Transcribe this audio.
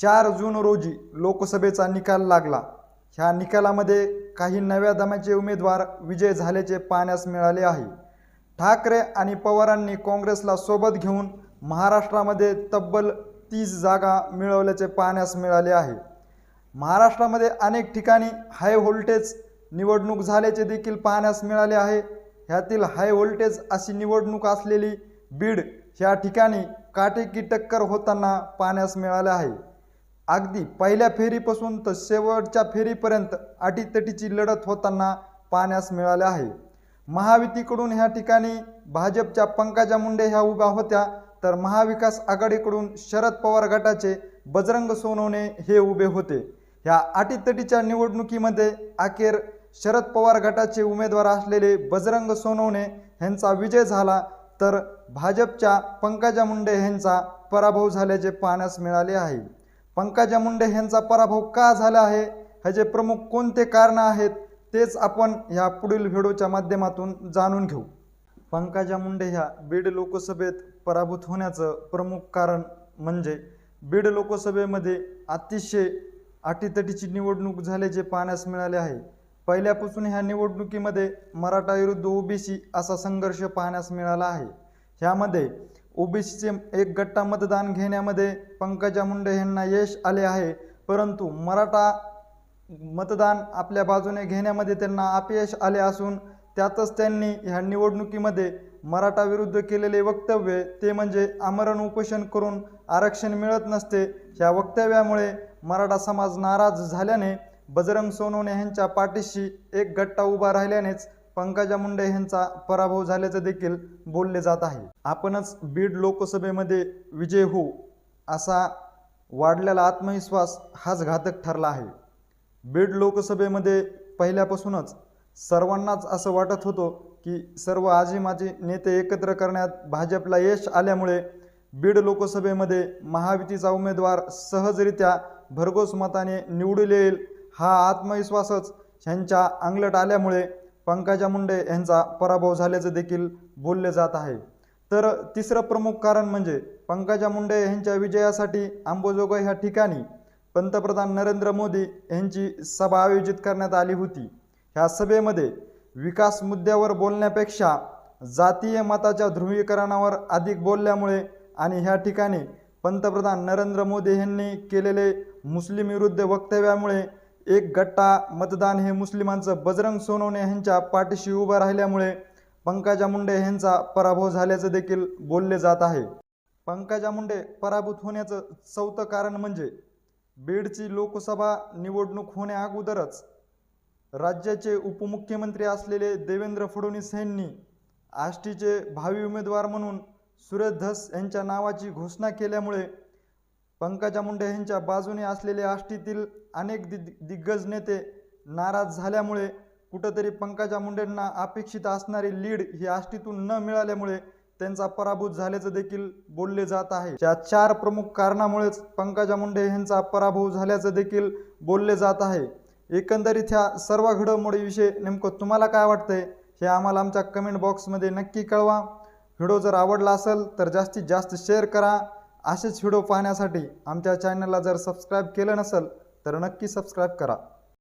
चार जून रोजी लोकसभेचा निकाल लागला. ह्या निकालामध्ये काही नव्या दमाचे उमेदवार विजय झाल्याचे पाहण्यास मिळाले आहे. ठाकरे आणि पवारांनी काँग्रेसला सोबत घेऊन महाराष्ट्रामध्ये तब्बल तीस जागा मिळवल्याचे पाहण्यास मिळाले आहे. महाराष्ट्रामध्ये अनेक ठिकाणी हाय व्होल्टेज निवडणूक झाल्याचे देखील पाहण्यास मिळाले आहे. ह्यातील हाय व्होल्टेज अशी निवडणूक असलेली बीड ह्या ठिकाणी काटेकी टक्कर होताना पाहण्यास मिळाले आहे. अगदी पहिल्या फेरीपासून तर शेवटच्या फेरीपर्यंत अटीतटीची लढत होताना पाहण्यास मिळाले आहे. महायुतीकडून ह्या ठिकाणी भाजपच्या पंकजा मुंडे ह्या उभ्या होत्या तर महाविकास आघाडीकडून शरद पवार गटाचे बजरंग सोनवणे हे उभे होते. ह्या अटीतटीच्या निवडणुकीमध्ये अखेर शरद पवार गटाचे उमेदवार असलेले बजरंग सोनवणे यांचा विजय झाला तर भाजपच्या पंकजा मुंडे यांचा पराभव झाल्याचे पाहण्यास मिळाले आहे. पंकजा मुंडे यांचा पराभव का झाला आहे? ह्याचे प्रमुख कोणते कारण आहेत तेच आपण ह्या पुढील व्हिडिओच्या माध्यमातून जाणून घेऊ. पंकजा मुंडे ह्या बीड लोकसभेत पराभूत होण्याचं प्रमुख कारण म्हणजे बीड लोकसभेमध्ये अतिशय अटीतटीची निवडणूक झाल्याचे पाहण्यास मिळाले आहे. पहिल्यापासून ह्या निवडणुकीमध्ये मराठा विरुद्ध ओबीसी असा संघर्ष पाहण्यास मिळाला आहे. ह्यामध्ये ओबीसीचे एक गट्टा मतदान घेण्यामध्ये पंकजा मुंडे यांना यश आले आहे. परंतु मराठा मतदान आपल्या बाजूने घेण्यामध्ये त्यांना अपयश आले असून त्यातच त्यांनी ह्या निवडणुकीमध्ये मराठा विरुद्ध केलेले वक्तव्य ते म्हणजे आमरण उपोषण करून आरक्षण मिळत नसते. ह्या वक्तव्यामुळे मराठा समाज नाराज झाल्याने बजरंग सोनवणे यांच्या पाठीशी एक गट्टा उभा राहिल्यानेच पंकजा मुंडे यांचा पराभव झाल्याचं देखील बोलले जात आहे. आपणच बीड लोकसभेमध्ये विजय होऊ असा वाढलेला आत्मविश्वास हाच घातक ठरला आहे. बीड लोकसभेमध्ये पहिल्यापासूनच सर्वांनाच असं वाटत होतं की सर्व आजी माजी नेते एकत्र करण्यात भाजपला यश आल्यामुळे बीड लोकसभेमध्ये महायुतीचा उमेदवार सहजरित्या भरघोस मताने निवडून येईल हा आत्मविश्वासच ह्यांच्या अंगलट आल्यामुळे पंकजा मुंडे यांचा पराभव झाल्याचं देखील बोलले जात आहे. तर तिसरं प्रमुख कारण म्हणजे पंकजा मुंडे यांच्या विजयासाठी आंबोजोगाई ह्या ठिकाणी पंतप्रधान नरेंद्र मोदी यांची सभा आयोजित करण्यात आली होती. ह्या सभेमध्ये विकास मुद्द्यावर बोलण्यापेक्षा जातीय मताच्या ध्रुवीकरणावर अधिक बोलल्यामुळे आणि ह्या ठिकाणी पंतप्रधान नरेंद्र मोदी यांनी केलेले मुस्लिम विरुद्ध वक्तव्यामुळे एक गट्टा मतदान हे मुस्लिमांचं बजरंग सोनवणे यांच्या पाठीशी उभं राहिल्यामुळे पंकजा मुंडे यांचा पराभव झाल्याचं देखील बोलले जात आहे. पंकजा मुंडे पराभूत होण्याचं चौथं कारण म्हणजे बीडची लोकसभा निवडणूक होण्याअगोदरच राज्याचे उपमुख्यमंत्री असलेले देवेंद्र फडणवीस यांनी आष्टीचे भावी उमेदवार म्हणून सुरेश धस यांच्या नावाची घोषणा केल्यामुळे पंकजा मुंडे यांच्या बाजूने असलेले आष्टीतील अनेक दि दिग्गज नेते नाराज झाल्यामुळे कुठंतरी पंकजा मुंडेंना अपेक्षित असणारी लीड ही आष्टीतून न मिळाल्यामुळे त्यांचा पराभूत झाल्याचं देखील बोलले जात आहे. या चार प्रमुख कारणामुळेच पंकजा मुंडे यांचा पराभव झाल्याचं देखील बोलले जात आहे. एकंदरीत ह्या सर्व घडामोडीविषयी नेमकं तुम्हाला काय वाटतंय हे आम्हाला आमच्या कमेंट बॉक्समध्ये नक्की कळवा. व्हिडिओ जर आवडला असेल तर जास्तीत जास्त शेअर करा. असेच व्हिडिओ पाहण्यासाठी आमच्या चॅनलला जर सबस्क्राईब केलं नसेल तर नक्की सबस्क्राईब करा.